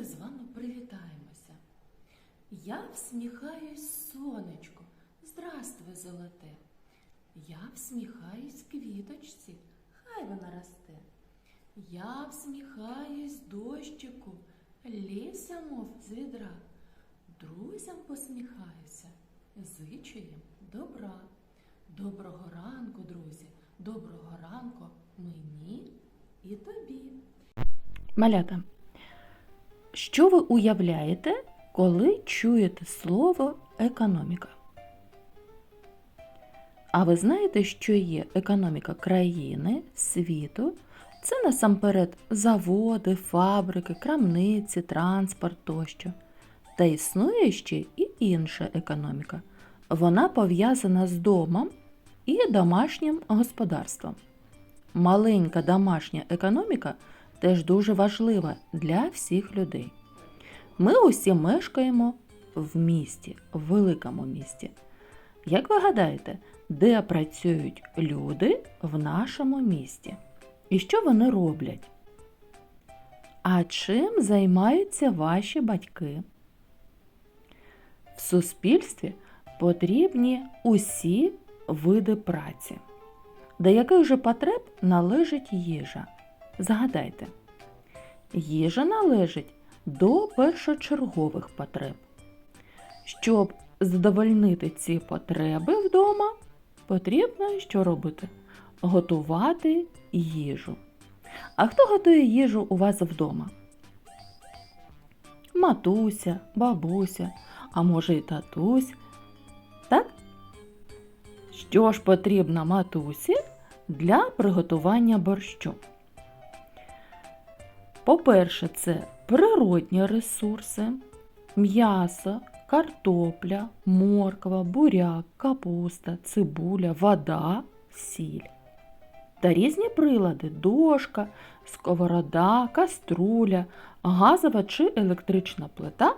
давайте з вами привітаємося. Я всміхаюсь сонечку, здравствуй, золоте. Я всміхаюсь квіточці, хай вона росте. Я всміхаюсь дощику, ліся, мов з відра. Друзям посміхаюся, зичу добра. Доброго ранку, друзі, доброго ранку мені і тобі. Малята, що ви уявляєте, коли чуєте слово економіка? А ви знаєте, що є економіка країни, світу? Це насамперед заводи, фабрики, крамниці, транспорт тощо. Та існує ще і інша економіка. Вона пов'язана з домом і домашнім господарством. Маленька домашня економіка теж дуже важлива для всіх людей. Ми усі мешкаємо в місті, в великому місті. Як ви гадаєте, де працюють люди в нашому місті? І що вони роблять? А чим займаються ваші батьки? В суспільстві потрібні усі види праці. До яких же потреб належить їжа? Згадайте, їжа належить до першочергових потреб. Щоб задовольнити ці потреби вдома, потрібно що робити? Готувати їжу. А хто готує їжу у вас вдома? Матуся, бабуся, а може й татусь. Так? Що ж потрібно матусі для приготування борщу? По-перше, це природні ресурси, м'ясо, картопля, морква, буряк, капуста, цибуля, вода, сіль. Та різні прилади дошка, сковорода, каструля, газова чи електрична плита,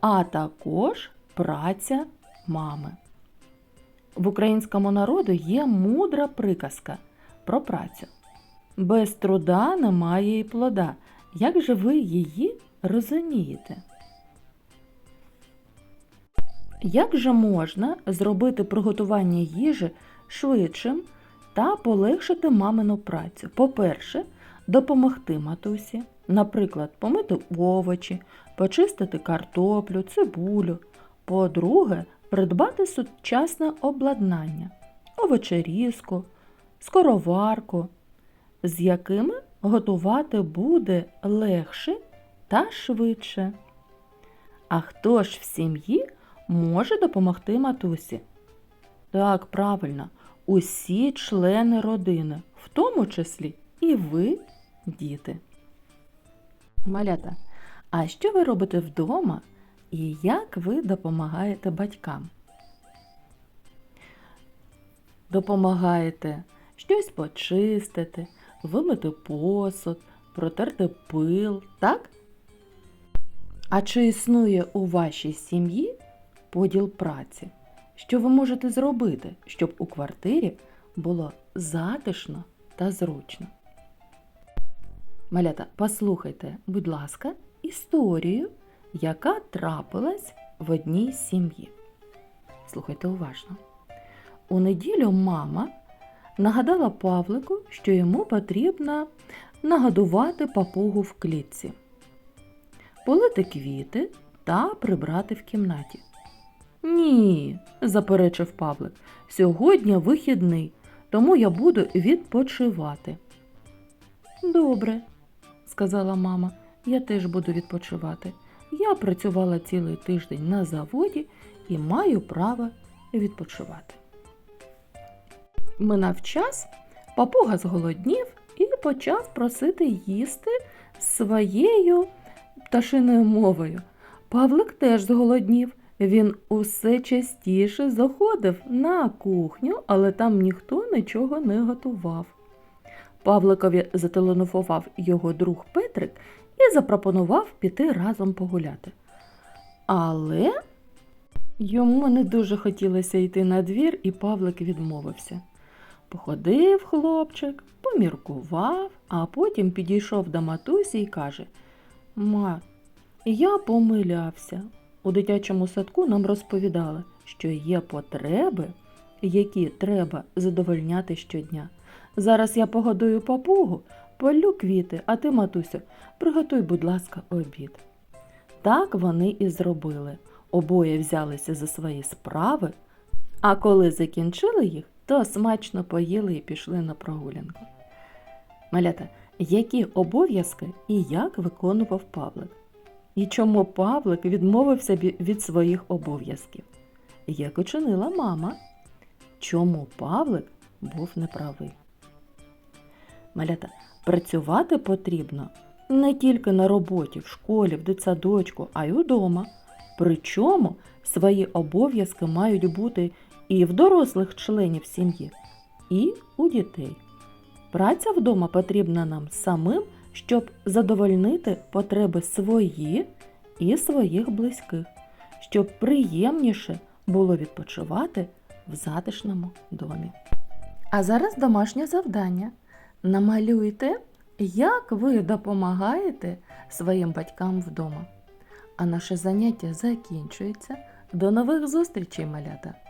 а також праця мами. В українському народу є мудра приказка про працю. Без труда немає і плода. Як же ви її розумієте? Як же можна зробити приготування їжі швидшим та полегшити мамину працю? По-перше, допомогти матусі, наприклад, помити овочі, почистити картоплю, цибулю. По-друге, придбати сучасне обладнання, овочерізку, скороварку, з якими готувати буде легше та швидше. А хто ж в сім'ї може допомогти матусі? Так, правильно, усі члени родини, в тому числі і ви, діти. Малята, а що ви робите вдома і як ви допомагаєте батькам? Допомагаєте щось почистити, вимити посуд, протерти пил, так? А чи існує у вашій сім'ї поділ праці? Що ви можете зробити, щоб у квартирі було затишно та зручно? Малята, послухайте, будь ласка, історію, яка трапилась в одній сім'ї. Слухайте уважно. У неділю мама нагадала Павлику, що йому потрібно нагодувати папугу в клітці, полити квіти та прибрати в кімнаті. Ні, заперечив Павлик, сьогодні вихідний, тому я буду відпочивати. Добре, сказала мама, я теж буду відпочивати. Я працювала цілий тиждень на заводі і маю право відпочивати. Минав час, папуга зголоднів і почав просити їсти своєю пташиною мовою. Павлик теж зголоднів. Він усе частіше заходив на кухню, але там ніхто нічого не готував. Павликові зателефонував його друг Петрик і запропонував піти разом погуляти. Але йому не дуже хотілося йти на двір, і Павлик відмовився. Походив хлопчик, поміркував, а потім підійшов до матусі і каже: Ма, Я помилявся. У дитячому садку нам розповідали, що є потреби, які треба задовольняти щодня. Зараз я погодую папугу, полю квіти, а ти, матусю, приготуй, будь ласка, обід. Так вони і зробили. Обоє взялися за свої справи, а коли закінчили їх, то смачно поїли і пішли на прогулянку. Малята, які обов'язки і як виконував Павлик? І чому Павлик відмовився від своїх обов'язків? Як учинила мама? Чому Павлик був неправий? Малята, працювати потрібно не тільки на роботі, в школі, в дитсадочку, а й удома. Причому свої обов'язки мають бути і в дорослих членів сім'ї, і у дітей. Праця вдома потрібна нам самим, щоб задовольнити потреби свої і своїх близьких, щоб приємніше було відпочивати в затишному домі. А зараз домашнє завдання. Намалюйте, як ви допомагаєте своїм батькам вдома. А наше заняття закінчується. До нових зустрічей, малята!